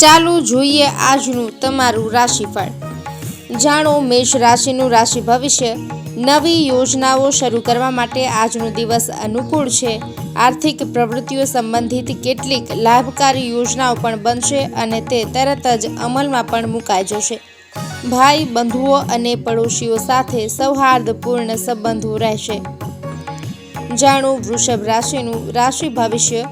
ચાલો જોઈએ આજનું તમારું રાશિફળ. જાણો, મેષ રાશિનું રાશિ ભવિષ્ય નવી યોજનાઓ શરૂ કરવા માટે આજનો દિવસ અનુકૂળ છે. આર્થિક પ્રવૃત્તિઓ સંબંધિત કેટલીક લાભકારી યોજનાઓ પણ બનશે અને તે તરત જ અમલમાં પણ મુકાઈ જશે. ભાઈ, બંધુઓ અને પડોશીઓ સાથે સૌહાર્દપૂર્ણ સંબંધો રહેશે. જાણો, વૃષભ રાશિનું રાશિ ભવિષ્ય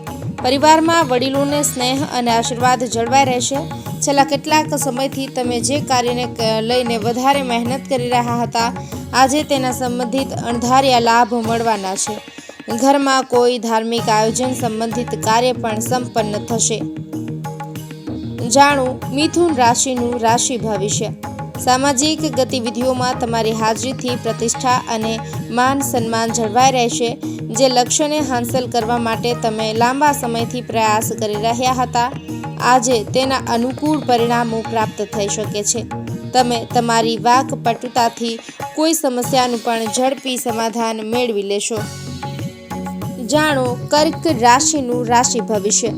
પરિવારમાં વડીલોને સ્નેહ અને આશીર્વાદ જળવાઈ રહેશે. છેલ્લા કેટલાક સમયથી તમે જે કાર્યને લઈને વધારે મહેનત કરી રહ્યા હતા, આજે તેના સંબંધિત અણધાર્યા લાભ મળવાના છે. ઘરમાં કોઈ ધાર્મિક આયોજન સંબંધિત કાર્ય પણ સંપન્ન થશે. જાણું, મિથુન રાશિનું રાશિ ભવિષ્ય. સામાજિક ગતિવિધિઓમાં તમારી હાજરીથી પ્રતિષ્ઠા અને માન સન્માન જળવાઈ રહેશે, જે લક્ષ્યને હાંસલ કરવા માટે તમે લાંબા સમયથી પ્રયાસ કરી રહ્યા હતા. આજે તેના અનુકૂળ પરિણામો પ્રાપ્ત થઈ શકે છે. તમે તમારી વાકપટુતાથી કોઈ સમસ્યાનું પણ ઝડપી સમાધાન મેળવી લેશો. જાણો કર્ક રાશિનું રાશિ ભવિષ્ય.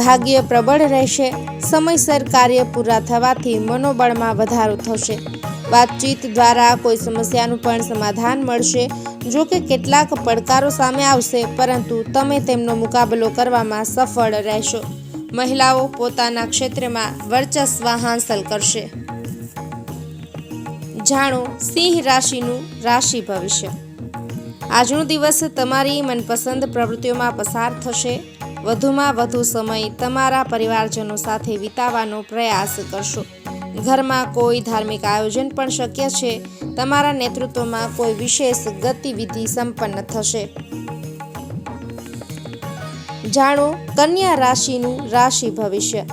ભાગ્ય પ્રબળ રહેશે. સમયસર કાર્ય પૂરા થવાથી મનોબળમાં વધારો થશે. વાતચીત દ્વારા કોઈ સમસ્યાનું પણ સમાધાન મળશે. જો કે કેટલાક પડકારો સામે આવશે, પરંતુ તમે તેમનો મુકાબલો કરવામાં સફળ રહેશો. મહિલાઓ પોતાના ક્ષેત્રમાં વર્ચસ્વ હાંસલ કરશે. જાણો, સિંહ રાશિનું રાશિ ભવિષ્ય. આજનો દિવસ તમારી મનપસંદ પ્રવૃત્તિઓમાં પસાર થશે. વધુમાં વધુ સમય તમારા પરિવારજનો સાથે વિતાવવાનો પ્રયાસ કરશો. ઘરમાં કોઈ ધાર્મિક આયોજન પણ શક્ય છે. તમારા નેતૃત્વમાં કોઈ વિશેષ ગતિવિધિ સંપન્ન થશે. જાણો, કન્યા રાશિનું રાશિ ભવિષ્ય.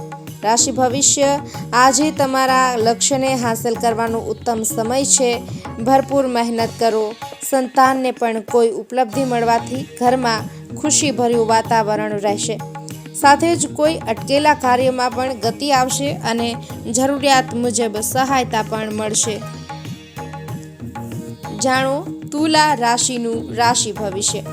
રાશિ ભવિષ્ય આજે તમારા લક્ષ્યને હાંસલ કરવાનો ઉત્તમ સમય છે. ભરપૂર મહેનત કરો. સંતાનને પણ કોઈ ઉપલબ્ધિ મળવાથી ઘરમાં ખુશીભર્યું વાતાવરણ રહેશે. સાથે જ કોઈ અટકેલા કાર્યમાં પણ ગતિ આવશે અને જરૂરિયાત મુજબ સહાયતા પણ મળશે. જાણો, તુલા રાશિનું રાશિ ભવિષ્ય.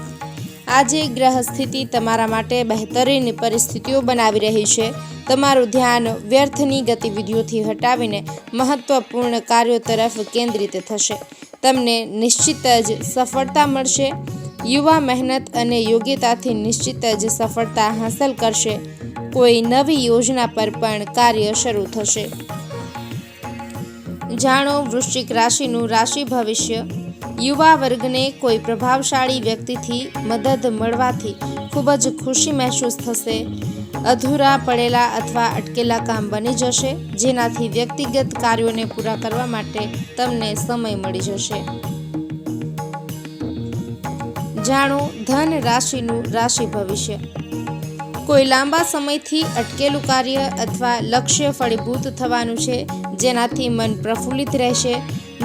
આજે ગ્રહ સ્થિતિ તમારા માટે બહેતરીન પરિસ્થિતિઓ બનાવી રહી છે. તમારું ધ્યાન વ્યર્થની ગતિવિધિઓથી હટાવીને મહત્વપૂર્ણ કાર્યો તરફ કેન્દ્રિત થશે. તમને નિશ્ચિત જ સફળતા મળશે. યુવા મહેનત અને યોગ્યતાથી નિશ્ચિત જ સફળતા હાંસલ કરશે. કોઈ નવી યોજના પર પણ કાર્ય શરૂ થશે. જાણો, વૃશ્ચિક રાશિનું રાશિ ભવિષ્ય. યુવા વર્ગને કોઈ પ્રભાવશાળી વ્યક્તિથી મદદ મળવાથી ખૂબ જ ખુશી મહેસૂસ થશે. અધૂરા પડેલા અથવા અટકેલા કામ બની જશે, જેનાથી વ્યક્તિગત કાર્યોને પૂરા કરવા માટે તમને સમય મળી જશે. જાણો, ધન રાશિનું રાશિ ભવિષ્ય. કોઈ લાંબા સમયથી અટકેલું કાર્ય અથવા લક્ષ્ય ફળીભૂત થવાનું છે, જેનાથી મન પ્રફુલ્લિત રહેશે.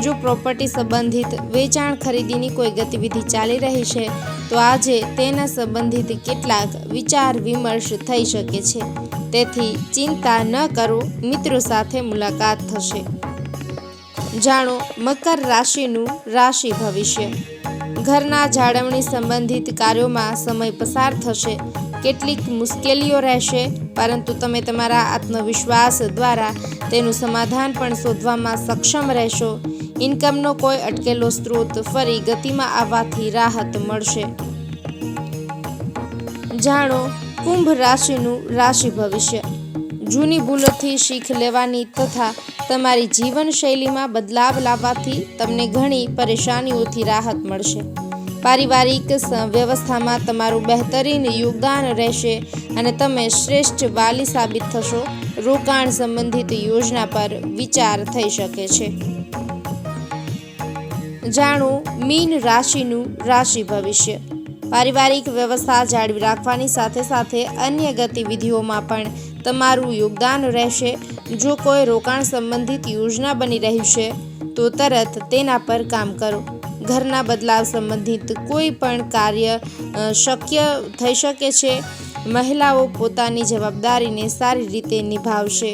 જો પ્રોપર્ટી સંબંધિત વેચાણ ખરીદીની કોઈ ગતિવિધિ ચાલી રહી છે, તો આજે તેના સંબંધિત કેટલાક વિચાર વિમર્શ થઈ શકે છે. તેથી ચિંતા ન કરો, મિત્રો સાથે મુલાકાત થશે. જાણો, મકર રાશિનું રાશિ ભવિષ્ય. ઘરના જાળવણી સંબંધિત કાર્યોમાં સમય પસાર થશે. કેટલીક મુશ્કેલીઓ રહેશે, પરંતુ તમે તમારા આત્મવિશ્વાસ દ્વારા તેનું સમાધાન પણ શોધવામાં સક્ષમ રહેશો. ઇન્કમનો કોઈ અટકેલો સ્ત્રોત ફરી ગતિમાં આવવાથી રાહત મળશે. જાણો, કુંભ રાશિનું રાશિ ભવિષ્ય. જૂની ભૂલોથી શીખ લેવાની તથા તમારી જીવનશૈલીમાં બદલાવ લાવવાથી તમને ઘણી પરેશાનીઓથી રાહત મળશે. પારિવારિક વ્યવસ્થામાં તમારું બહેતરીન યોગદાન રહેશે અને તમે શ્રેષ્ઠ વાલી સાબિત થશો. રોકાણ સંબંધિત યોજના પર વિચાર થઈ શકે છે. જાણો, મીન રાશિનું રાશિ ભવિષ્ય. પારિવારિક વ્યવસ્થા જાળવી રાખવાની સાથે સાથે અન્ય ગતિવિધિઓમાં પણ તમારું યોગદાન રહેશે. જો કોઈ રોકાણ સંબંધિત યોજના બની રહી છે, તો તરત તેના પર કામ કરો. ઘરના બદલાવ સંબંધિત કોઈ પણ કાર્ય શક્ય થઈ શકે છે. મહિલાઓ પોતાની જવાબદારીને સારી રીતે નિભાવશે.